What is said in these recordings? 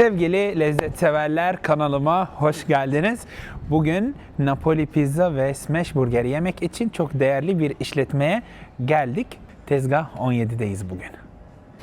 Sevgili lezzet severler kanalıma hoş geldiniz. Bugün Napoli pizza ve smash burger yemek için çok değerli bir işletmeye geldik. Tezgah 17'deyiz bugün.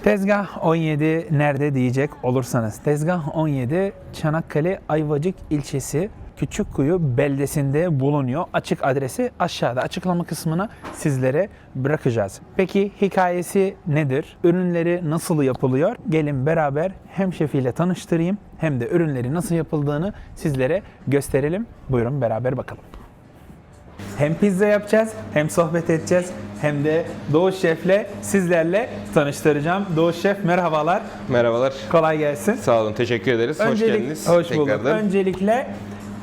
Tezgah 17 nerede diyecek olursanız. Tezgah 17 Çanakkale Ayvacık ilçesi Küçükkuyu beldesinde bulunuyor. Açık adresi aşağıda. Açıklama kısmına sizlere bırakacağız. Peki hikayesi nedir? Ürünleri nasıl yapılıyor? Gelin beraber hem şefiyle tanıştırayım hem de ürünleri nasıl yapıldığını sizlere gösterelim. Buyurun beraber bakalım. Hem pizza yapacağız, hem sohbet edeceğiz, hem de Doğuş Şef'le sizlerle tanıştıracağım. Doğuş Şef merhabalar, Merhabalar. kolay gelsin. Sağ olun. Teşekkür ederiz. hoş Öncelik- geldiniz. Hoş bulduk. tekrardan. Öncelikle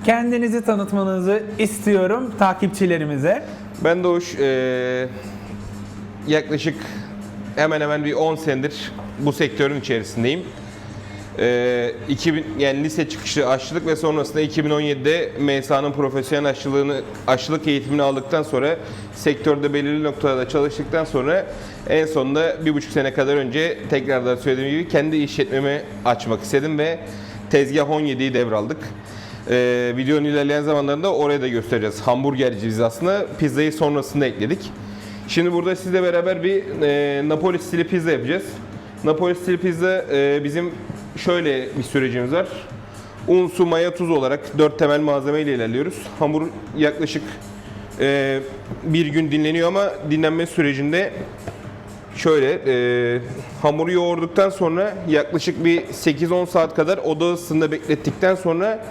kendinizi tanıtmanızı istiyorum takipçilerimize. Ben Doğuş. eee, yaklaşık hemen hemen bir 10 senedir bu sektörün içerisindeyim. Eee 2000 yani lise çıkışı aşçılık ve sonrasında 2017'de MSA'nın profesyonel aşçılığını aşçılık eğitimini aldıktan sonra sektörde belirli noktalarda çalıştıktan sonra en sonunda bir buçuk sene kadar önce tekrardan söylediğim gibi kendi işletmemi açmak istedim ve tezgah 17'yi devraldık. Ee, videonun ilerleyen zamanlarında oraya da göstereceğiz. Hamburgerciyiz aslında. Pizzayı sonrasında ekledik. Şimdi burada sizle beraber bir e, Napoli stili pizza yapacağız. Napoli stili pizza e, bizim şöyle bir sürecimiz var. Un, su, maya, tuz olarak dört temel malzeme ile ilerliyoruz. Hamur yaklaşık e, bir gün dinleniyor ama dinlenme sürecinde Şöyle, e, hamuru yoğurduktan sonra yaklaşık bir 8-10 saat kadar oda ısısında beklettikten sonra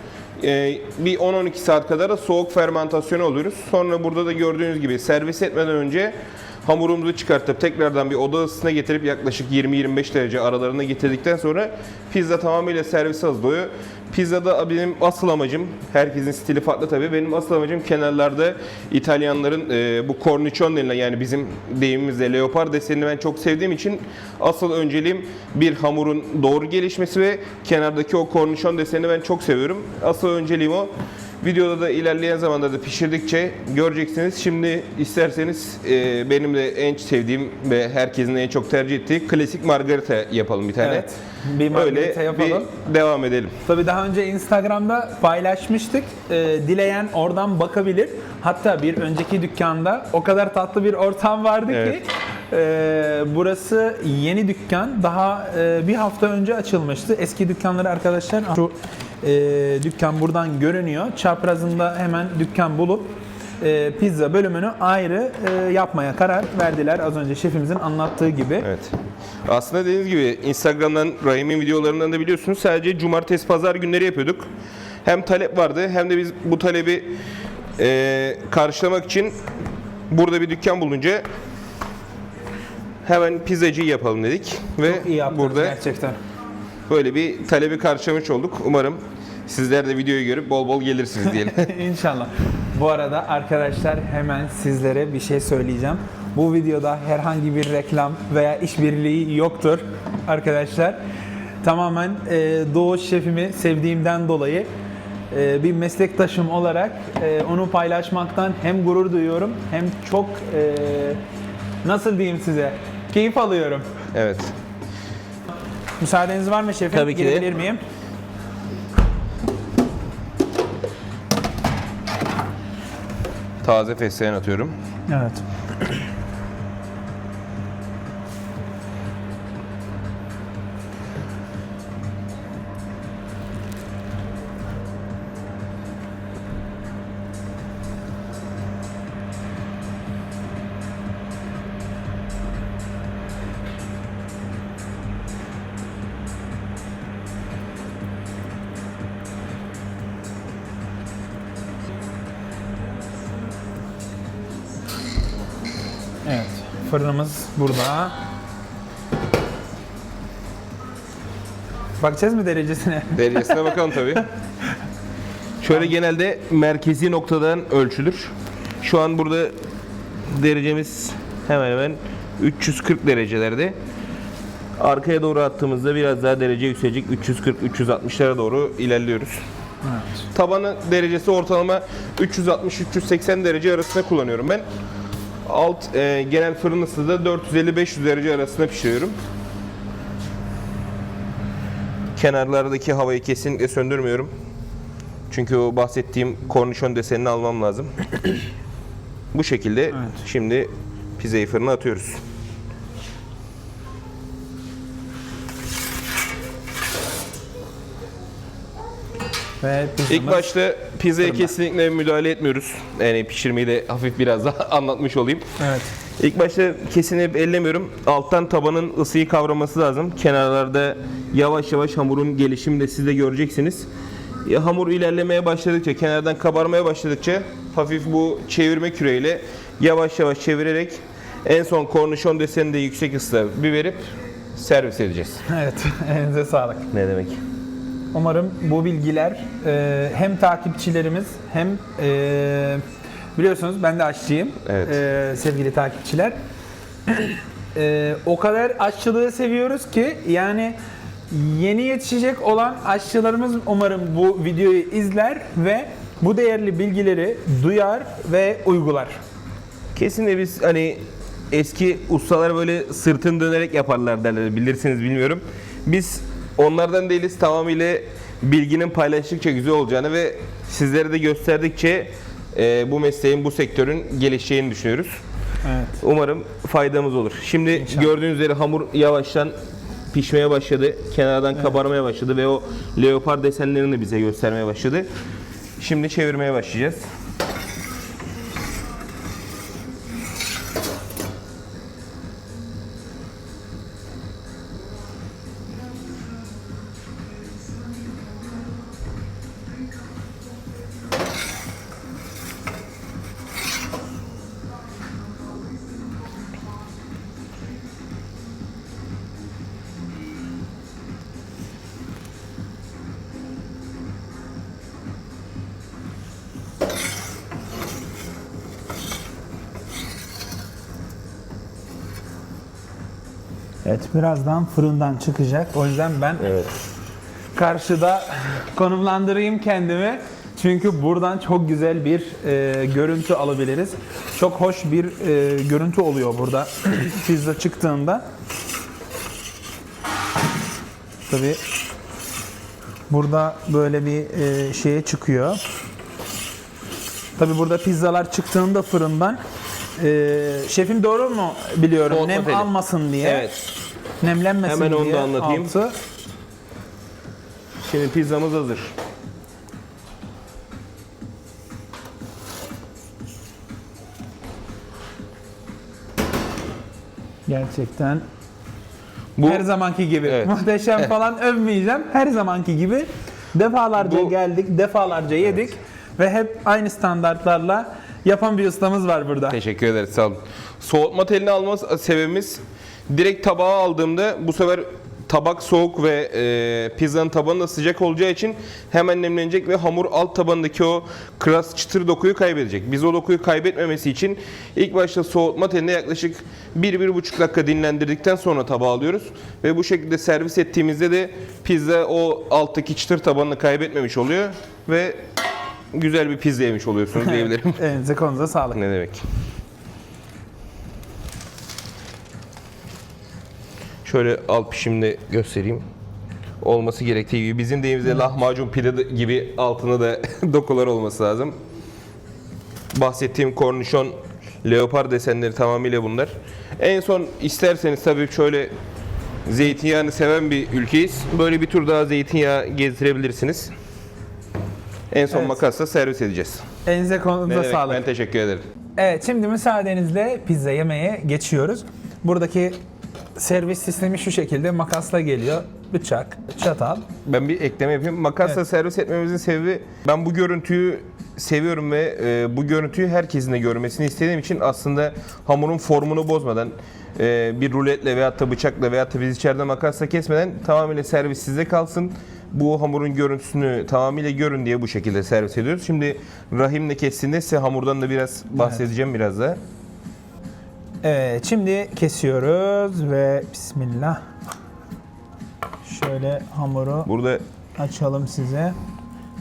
e, bir 10-12 saat kadar da soğuk fermentasyonu alıyoruz. Sonra burada da gördüğünüz gibi servis etmeden önce hamurumuzu çıkartıp tekrardan bir oda ısısına getirip yaklaşık 20-25 derece aralarına getirdikten sonra pizza tamamıyla servis hazırlıyor. Pizzada benim asıl amacım, herkesin stili farklı tabii. Benim asıl amacım kenarlarda İtalyanların e, bu cornicione denilen yani bizim deyimimizde leopar desenini ben çok sevdiğim için asıl önceliğim bir hamurun doğru gelişmesi ve kenardaki o cornicione desenini ben çok seviyorum. Asıl önceliğim o. Videoda da ilerleyen zamanlarda öpüşürdükçe göreceksiniz. Şimdi isterseniz e, benim de en sevdiğim ve herkesin en çok tercih ettiği klasik margarita yapalım bir tane. Evet, bir margarita Öyle yapalım. bir devam edelim. Tabii daha önce Instagram'da paylaşmıştık. Ee, dileyen oradan bakabilir. Hatta bir önceki dükkanda o kadar tatlı bir ortam vardı Evet. ki e, burası yeni dükkan. Daha e, bir hafta önce açılmıştı. Eski dükkanları arkadaşlar şu e, dükkan buradan görünüyor. Çaprazında hemen dükkan bulup e, pizza bölümünü ayrı e, yapmaya karar verdiler. Az önce şefimizin anlattığı gibi. Evet. Aslında dediğiniz gibi Instagram'dan Rahim'in videolarından da biliyorsunuz sadece cumartesi pazar günleri yapıyorduk. Hem talep vardı hem de biz bu talebi e, karşılamak için burada bir dükkan bulunca hemen pizzacı yapalım dedik ve İyi yaptınız burada gerçekten. böyle bir talebi karşılamış olduk. Umarım sizler de videoyu görüp bol bol gelirsiniz diyelim. İnşallah. Bu arada arkadaşlar hemen sizlere bir şey söyleyeceğim. Bu videoda herhangi bir reklam veya işbirliği yoktur arkadaşlar. Tamamen e, Doğuş şefimi sevdiğimden dolayı e, bir meslektaşım olarak e, onu paylaşmaktan hem gurur duyuyorum hem çok e, nasıl diyeyim size keyif alıyorum. evet. Müsaadeniz var mı şefim? Tabii ki de. Girebilir miyim? Taze fesleğen atıyorum. Evet. Fırınımız burada. Bakacağız mı derecesine? Derecesine bakalım tabii. Şöyle genelde merkezi noktadan ölçülür. Şu an burada derecemiz hemen hemen 340 derecelerde. Arkaya doğru attığımızda biraz daha derece yükselecek. 340-360'lara doğru ilerliyoruz. Evet. Tabanı derecesi ortalama 360-380 derece arasında kullanıyorum ben. Alt e, genel fırın ısısı da 450-500 derece arasında pişiriyorum. Kenarlardaki havayı kesinlikle söndürmüyorum. Çünkü o bahsettiğim kornişon desenini almam lazım. Bu şekilde şimdi pizzayı fırına atıyoruz. Ve İlk pizzamız başta pizzaya fırında. kesinlikle müdahale etmiyoruz. Yani pişirmeyi de hafif biraz daha anlatmış olayım. Evet. İlk başta kesinlikle ellemiyorum. Alttan tabanın ısıyı kavraması lazım. Kenarlarda yavaş yavaş hamurun gelişimini de siz de göreceksiniz. Ya, hamur ilerlemeye başladıkça, kenardan kabarmaya başladıkça hafif bu çevirme küreyle yavaş yavaş çevirerek en son kornişon desenini de yüksek ısıda bir verip servis edeceğiz. Evet. Elinize sağlık. Ne demek? Umarım bu bilgiler e, hem takipçilerimiz hem e, biliyorsunuz ben de aşçıyım Evet. e, sevgili takipçiler. E, o kadar aşçılığı seviyoruz ki yani yeni yetişecek olan aşçılarımız umarım bu videoyu izler ve bu değerli bilgileri duyar ve uygular. Kesinlikle biz hani eski ustalar böyle sırtını dönerek yaparlar derler bilirsiniz bilmiyorum. Biz onlardan değiliz tamamıyla bilginin paylaştıkça güzel olacağını ve sizlere de gösterdikçe e, bu mesleğin, bu sektörün gelişeceğini düşünüyoruz. Evet. Umarım faydamız olur. Şimdi gördüğünüz üzere hamur yavaştan pişmeye başladı. Kenardan kabarmaya başladı ve o leopar desenlerini de bize göstermeye başladı. Şimdi çevirmeye başlayacağız. Evet birazdan fırından çıkacak. O yüzden ben Evet. karşıda konumlandırayım kendimi. Çünkü buradan çok güzel bir e, görüntü alabiliriz. Çok hoş bir e, görüntü oluyor burada pizza çıktığında. Tabi burada böyle bir e, şeye çıkıyor. Tabi burada pizzalar çıktığında fırından e, şefim doğru mu biliyorum Soğutma nem teli. almasın diye. Evet. Nemlenmesin Hemen onu diye da anlatayım. altı. Şimdi pizzamız hazır. Gerçekten Bu her zamanki gibi. Evet. Muhteşem falan övmeyeceğim. Her zamanki gibi defalarca Bu- geldik, defalarca yedik ve hep aynı standartlarla yapan bir ustamız var burada. Teşekkür ederiz sağ olun. Soğutma telini alma sebebimiz direkt tabağa aldığımda bu sefer tabak soğuk ve e, pizzanın tabanı da sıcak olacağı için hemen nemlenecek ve hamur alt tabanındaki o kras çıtır dokuyu kaybedecek. Biz o dokuyu kaybetmemesi için ilk başta soğutma telinde yaklaşık 1-1,5 dakika dinlendirdikten sonra tabağa alıyoruz. Ve bu şekilde servis ettiğimizde de pizza o alttaki çıtır tabanını kaybetmemiş oluyor ve güzel bir pizza yemiş oluyorsunuz diyebilirim. Elinize kolunuza sağlık. Ne demek? Şöyle alt pişimde göstereyim. Olması gerektiği gibi. Bizim deyimizde lahmacun pide de- gibi altına da dokular olması lazım. Bahsettiğim kornişon leopar desenleri tamamıyla bunlar. En son isterseniz tabii şöyle zeytinyağını seven bir ülkeyiz. Böyle bir tur daha zeytinyağı gezdirebilirsiniz. En son Evet. makasla servis edeceğiz. Elinize kolunuza demek? sağlık. Ben teşekkür ederim. Evet şimdi müsaadenizle pizza yemeye geçiyoruz. Buradaki servis sistemi şu şekilde makasla geliyor. Bıçak, çatal. Ben bir ekleme yapayım. Makasla Evet. servis etmemizin sebebi ben bu görüntüyü seviyorum ve e, bu görüntüyü herkesin de görmesini istediğim için aslında hamurun formunu bozmadan e, bir ruletle veyahut da bıçakla veyahut da biz içeride makasla kesmeden tamamıyla servis size kalsın. Bu hamurun görüntüsünü tamamıyla görün diye bu şekilde servis ediyoruz. Şimdi rahimle kestiğinde size hamurdan da biraz bahsedeceğim biraz da. Evet şimdi kesiyoruz ve bismillah. Şöyle hamuru Burada açalım size.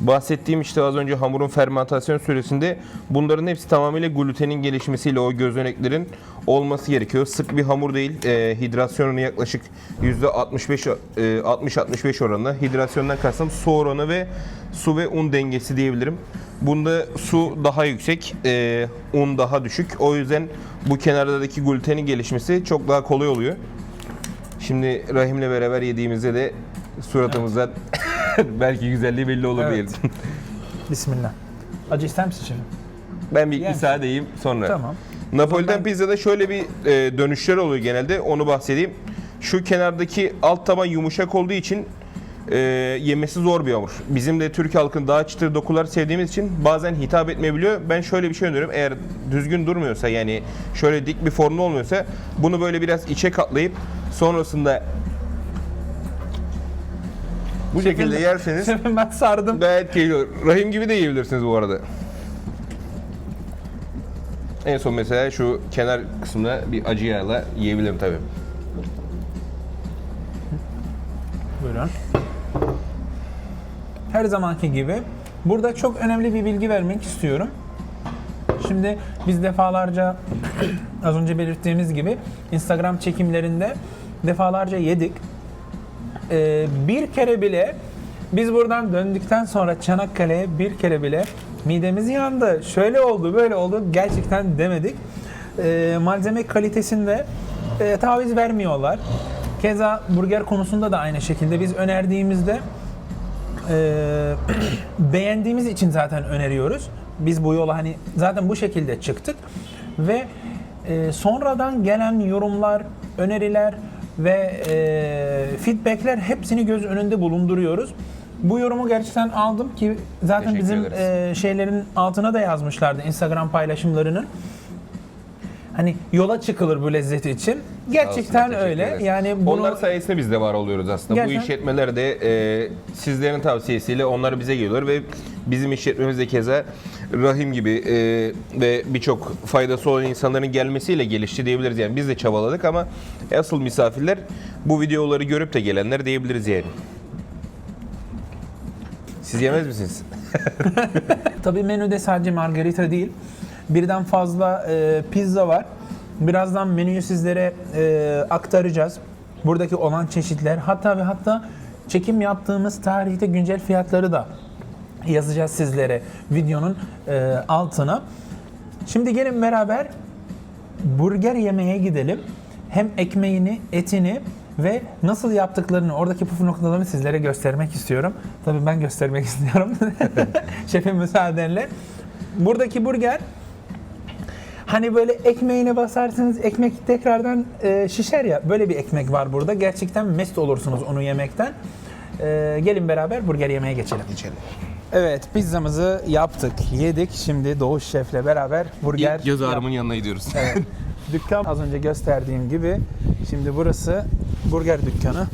Bahsettiğim işte az önce hamurun fermentasyon süresinde bunların hepsi tamamıyla glutenin gelişmesiyle o gözeneklerin olması gerekiyor. Sık bir hamur değil. E, hidrasyonunu yaklaşık %65 e, 60-65 oranında. Hidrasyondan kastım su oranı ve su ve un dengesi diyebilirim. Bunda su daha yüksek, e, un daha düşük. O yüzden bu kenardaki glutenin gelişmesi çok daha kolay oluyor. Şimdi Rahim'le beraber yediğimizde de suratımızdan belki güzelliği belli olur Evet. diyelim. Bismillah. Acı ister misin şefim? Ben bir misin? müsaade yiyeyim sonra. Tamam. Napoliten Ben- pizzada şöyle bir e, dönüşler oluyor genelde. Onu bahsedeyim. Şu kenardaki alt taban yumuşak olduğu için e, yemesi zor bir hamur. Bizim de Türk halkının daha çıtır dokular sevdiğimiz için bazen hitap etmeyebiliyor. Ben şöyle bir şey öneriyorum. Eğer düzgün durmuyorsa yani şöyle dik bir formda olmuyorsa bunu böyle biraz içe katlayıp sonrasında bu şekilde yerseniz Şefim ben sardım. Gayet geliyor. Rahim gibi de yiyebilirsiniz bu arada. En son mesela şu kenar kısmına bir acı yağla yiyebilirim tabii. Buyurun. Her zamanki gibi burada çok önemli bir bilgi vermek istiyorum. Şimdi biz defalarca az önce belirttiğimiz gibi Instagram çekimlerinde defalarca yedik. Ee, bir kere bile biz buradan döndükten sonra Çanakkale'ye bir kere bile midemiz yandı. Şöyle oldu, böyle oldu gerçekten demedik. Ee, malzeme kalitesinde e, taviz vermiyorlar. Keza burger konusunda da aynı şekilde biz önerdiğimizde e, beğendiğimiz için zaten öneriyoruz. Biz bu yola hani zaten bu şekilde çıktık ve e, sonradan gelen yorumlar, öneriler ve e, feedbackler hepsini göz önünde bulunduruyoruz. Bu yorumu gerçekten aldım ki zaten Teşekkür bizim ederiz. e, şeylerin altına da yazmışlardı Instagram paylaşımlarının. Hani yola çıkılır bu lezzeti için. Gerçekten teşekkür öyle. Yani bunu Onlar sayesinde biz de var oluyoruz aslında. Gerçekten- Bu işletmeler de e, sizlerin tavsiyesiyle onlar bize geliyorlar ve bizim işletmemiz de keza Rahim gibi e, ve birçok faydası olan insanların gelmesiyle gelişti diyebiliriz. Yani biz de çabaladık ama asıl misafirler bu videoları görüp de gelenler diyebiliriz yani. Siz yemez misiniz? Tabii menüde sadece margarita değil. Birden fazla e, pizza var. Birazdan menüyü sizlere e, aktaracağız. Buradaki olan çeşitler hatta ve hatta çekim yaptığımız tarihte güncel fiyatları da yazacağız sizlere videonun e, altına. Şimdi gelin beraber burger yemeye gidelim. Hem ekmeğini, etini ve nasıl yaptıklarını, oradaki püf noktalarını sizlere göstermek istiyorum. Tabii ben göstermek istiyorum. Şefim müsaadenle. Buradaki burger Hani böyle ekmeğine basarsınız ekmek tekrardan e, şişer ya. Böyle bir ekmek var burada. Gerçekten mest olursunuz onu yemekten. E, gelin beraber burger yemeye geçelim. Geçelim. Evet pizzamızı yaptık, yedik. Şimdi Doğuş Şef'le beraber burger İlk göz ağrımın yanına gidiyoruz. Evet. Dükkan az önce gösterdiğim gibi. Şimdi burası burger dükkanı.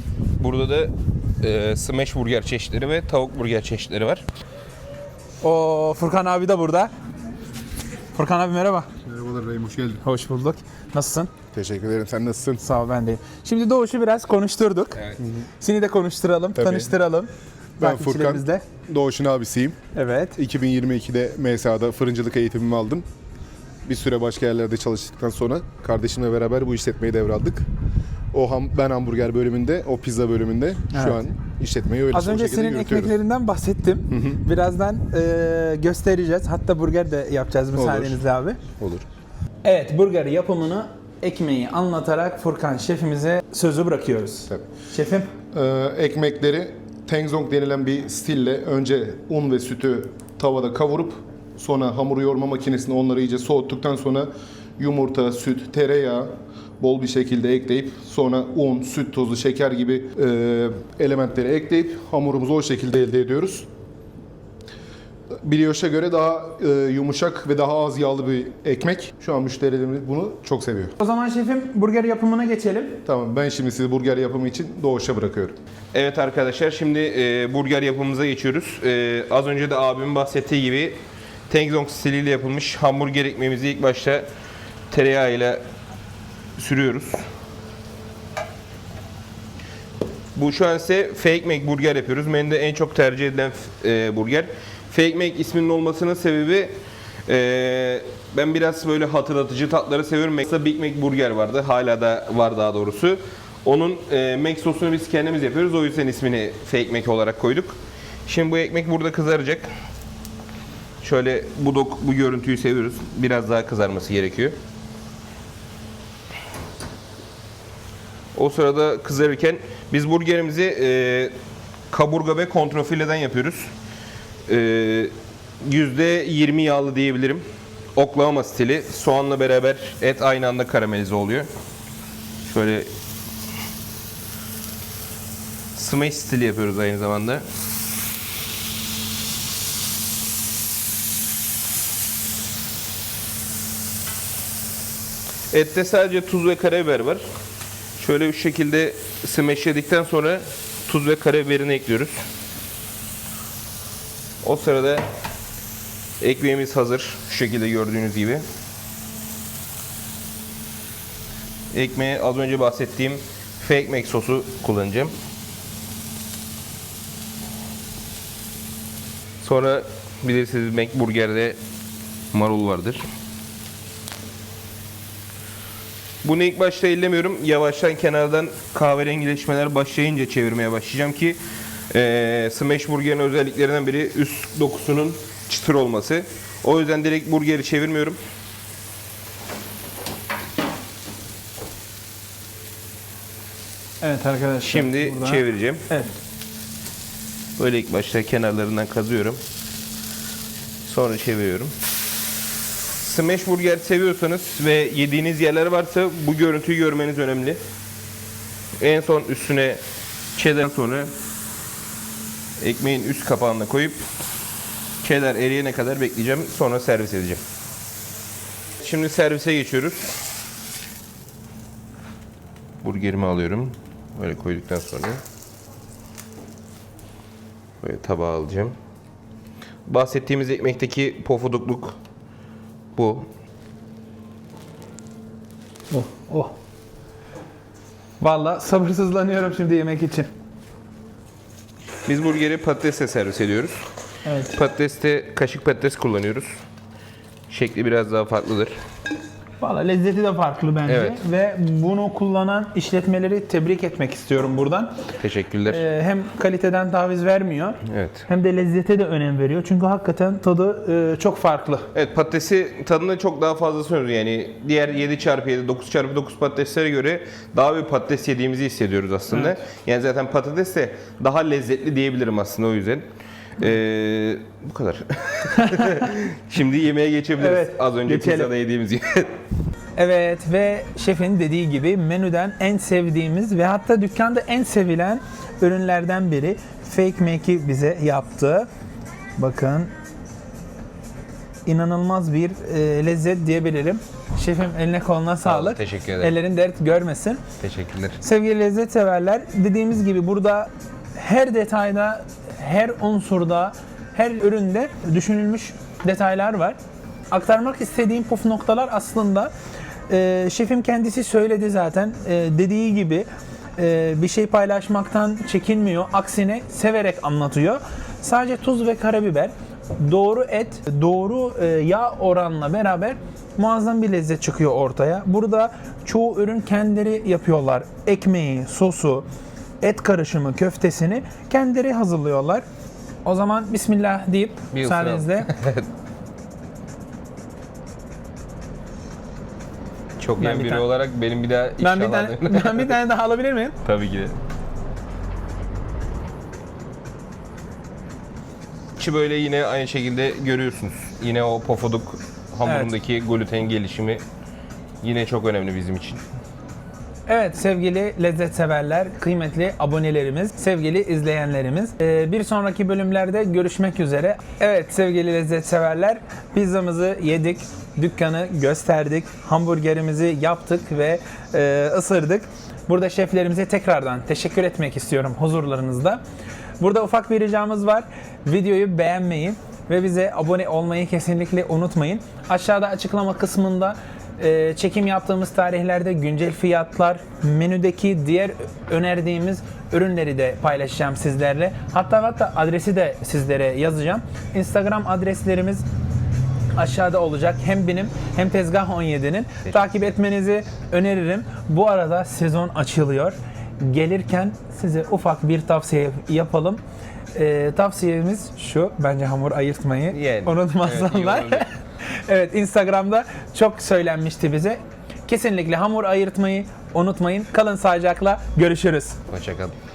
Burada da e, smash burger çeşitleri ve tavuk burger çeşitleri var. O Furkan abi de burada. Furkan abi merhaba. Merhabalar Rahim, hoş geldin. Hoş bulduk. Nasılsın? Teşekkür ederim. Sen nasılsın? Sağ ol ben de. Şimdi Doğuş'u biraz konuşturduk. Evet. Seni de konuşturalım, Tabii. tanıştıralım. Ben Furkan. Doğuş'un abisiyim. Evet. 2022'de MSA'da fırıncılık eğitimimi aldım. Bir süre başka yerlerde çalıştıktan sonra kardeşimle beraber bu işletmeyi devraldık. O ham, ben hamburger bölümünde, o pizza bölümünde Evet. şu an işletmeyi öyle Az son önce şekilde senin ekmeklerinden bahsettim. Birazdan e, göstereceğiz. Hatta burger de yapacağız müsaadenizle abi. Olur. Evet, burger yapımını ekmeği anlatarak Furkan şefimize sözü bırakıyoruz. Tabii. Şefim. Ee, ekmekleri tengzong denilen bir stille önce un ve sütü tavada kavurup sonra hamuru yoğurma makinesine onları iyice soğuttuktan sonra yumurta, süt, tereyağı bol bir şekilde ekleyip sonra un, süt tozu, şeker gibi e, elementleri ekleyip hamurumuzu o şekilde elde ediyoruz. Brioche'a göre daha e, yumuşak ve daha az yağlı bir ekmek. Şu an müşterilerimiz bunu çok seviyor. O zaman şefim burger yapımına geçelim. Tamam ben şimdi sizi burger yapımı için Doğuş'a bırakıyorum. Evet arkadaşlar şimdi e, burger yapımımıza geçiyoruz. E, az önce de abimin bahsettiği gibi Tengzong stiliyle yapılmış hamburger ekmeğimizi ilk başta tereyağıyla sürüyoruz. Bu şu an ise Fake Mac burger yapıyoruz. Menüde en çok tercih edilen e, burger. Fake Mac isminin olmasının sebebi e, ben biraz böyle hatırlatıcı tatları seviyorum. Mesela Big Mac burger vardı. Hala da var daha doğrusu. Onun e, Mac sosunu biz kendimiz yapıyoruz. O yüzden ismini Fake Mac olarak koyduk. Şimdi bu ekmek burada kızaracak. Şöyle bu dok bu görüntüyü seviyoruz. Biraz daha kızarması gerekiyor. O sırada kızarırken biz burgerimizi e, kaburga ve kontrafileden yapıyoruz. E, %20 yağlı diyebilirim. Oklahoma stili. Soğanla beraber et aynı anda karamelize oluyor. Şöyle smash stili yapıyoruz aynı zamanda. Ette sadece tuz ve karabiber var. Şöyle şu şekilde smashledikten sonra tuz ve karabiberini ekliyoruz. O sırada ekmeğimiz hazır. Şu şekilde gördüğünüz gibi. Ekmeğe az önce bahsettiğim fake mac sosu kullanacağım. Sonra bilirsiniz Mac Burger'de marul vardır. Bunu ilk başta ellemiyorum. Yavaştan kenardan kahverengileşmeler başlayınca çevirmeye başlayacağım ki eee smash burgerin özelliklerinden biri üst dokusunun çıtır olması. O yüzden direkt burgeri çevirmiyorum. Evet arkadaşlar. Şimdi burada- çevireceğim. Evet. Böyle ilk başta kenarlarından kazıyorum. Sonra çeviriyorum. Smash burger seviyorsanız ve yediğiniz yerler varsa bu görüntüyü görmeniz önemli. En son üstüne cheddar sonra ekmeğin üst kapağına koyup cheddar eriyene kadar bekleyeceğim. Sonra servis edeceğim. Şimdi servise geçiyoruz. Burgerimi alıyorum. Böyle koyduktan sonra Böyle tabağa alacağım. Bahsettiğimiz ekmekteki pofudukluk bu. Oh, oh. Valla sabırsızlanıyorum şimdi yemek için. Biz burgeri patatesle servis ediyoruz. Evet. Patateste kaşık patates kullanıyoruz. Şekli biraz daha farklıdır. Valla lezzeti de farklı bence Evet. ve bunu kullanan işletmeleri tebrik etmek istiyorum buradan. Teşekkürler. Ee, hem kaliteden taviz vermiyor Evet. hem de lezzete de önem veriyor. Çünkü hakikaten tadı e, çok farklı. Evet patatesi tadını çok daha fazla sunuyoruz. Yani diğer 7 çarpı 7, 9 çarpı 9 patateslere göre daha bir patates yediğimizi hissediyoruz aslında. Yani zaten patates de daha lezzetli diyebilirim aslında o yüzden. Ee, bu kadar. Şimdi yemeğe geçebiliriz. Evet, Az önce geçelim. pizzada yediğimiz gibi. Evet ve şefin dediği gibi menüden en sevdiğimiz ve hatta dükkanda en sevilen ürünlerden biri Fake Make'i bize yaptı. Bakın inanılmaz bir e, lezzet diyebilirim. Şefim eline koluna sağlık. teşekkür ederim. Ellerin dert görmesin. Teşekkürler. Sevgili lezzet severler, dediğimiz gibi burada her detayda, her unsurda, her üründe düşünülmüş detaylar var. Aktarmak istediğim puf noktalar aslında e, şefim kendisi söyledi zaten. E, dediği gibi e, bir şey paylaşmaktan çekinmiyor. Aksine severek anlatıyor. Sadece tuz ve karabiber, doğru et, doğru e, yağ oranla beraber muazzam bir lezzet çıkıyor ortaya. Burada çoğu ürün kendileri yapıyorlar. Ekmeği, sosu, et karışımı, köftesini kendileri hazırlıyorlar. O zaman bismillah deyip Bir müsaadenizle Çok Ben bir biri tane- olarak benim bir daha ben bir tane ben bir tane daha alabilir miyim? Tabii ki de. İçi böyle yine aynı şekilde görüyorsunuz. Yine o pofuduk hamurundaki gluten gelişimi yine çok önemli bizim için. Evet sevgili lezzet severler, kıymetli abonelerimiz, sevgili izleyenlerimiz. Ee, bir sonraki bölümlerde görüşmek üzere. Evet sevgili lezzet severler, pizzamızı yedik, dükkanı gösterdik, hamburgerimizi yaptık ve e, ısırdık. Burada şeflerimize tekrardan teşekkür etmek istiyorum huzurlarınızda. Burada ufak bir ricamız var. Videoyu beğenmeyi ve bize abone olmayı kesinlikle unutmayın. Aşağıda açıklama kısmında e, çekim yaptığımız tarihlerde güncel fiyatlar, menüdeki diğer önerdiğimiz ürünleri de paylaşacağım sizlerle. Hatta hatta adresi de sizlere yazacağım. Instagram adreslerimiz aşağıda olacak. Hem benim hem Tezgah 17'nin. Takip etmenizi öneririm. Bu arada sezon açılıyor. Gelirken size ufak bir tavsiye yapalım. Ee, tavsiyemiz şu. Bence hamur ayırtmayı Yani, unutmasınlar. evet. evet Instagram'da çok söylenmişti bize. Kesinlikle hamur ayırtmayı unutmayın. Kalın sağlıcakla. Görüşürüz. Hoşçakalın.